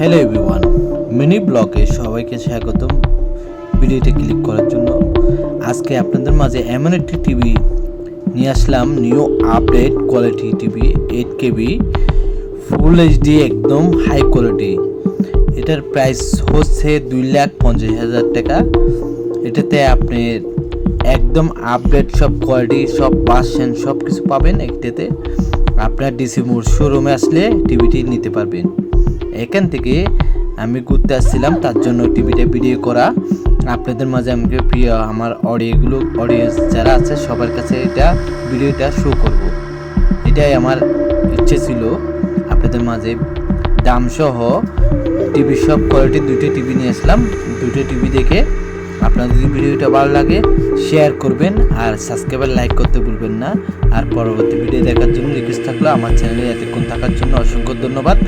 Hello everyone mini ব্লগে সবাইকে স্বাগতম। ভিডিওতে ক্লিক করার জন্য আজকে আপনাদের মাঝে এমন একটি টিভি নিয়ে আসলাম new update quality TV eight KB full HD একদম হাই কোয়ালিটি এটার প্রাইস হচ্ছে দুই লাখ পঞ্চাশ হাজার টাকা। এটাতে আপনি একদম আপডেট সব কোয়ালিটি সব পার্সেন্ট সব কিছু পাবেন এটাতে আপনার ডিসি মোড় শোরুমে আসলে টিভিটি নিতে পারবেন। এখান থেকে আমি ঘুরতে আসছিলাম, তার জন্য টিভিটা ভিডিও করা। আপনাদের মাঝে আমাকে প্রিয় আমার অডিওগুলো অডিয়েন্স যারা আছে, সবার কাছে এটা ভিডিওটা শো করব। এটাই আমার ইচ্ছে ছিল আপনাদের মাঝে। দাম সহ টিভি সব কোয়ালিটির দুটো টিভি নিয়ে আসলাম। দুটো টিভি দেখে আপনাদের যদি ভিডিওটা ভালো লাগে শেয়ার করবেন আর সাবস্ক্রাইবার লাইক করতে ভুলবেন না। আর পরবর্তী ভিডিও দেখার জন্য রিকোয়েস্ট থাকল আমার চ্যানেলে এতক্ষণ থাকার জন্য অসংখ্য ধন্যবাদ।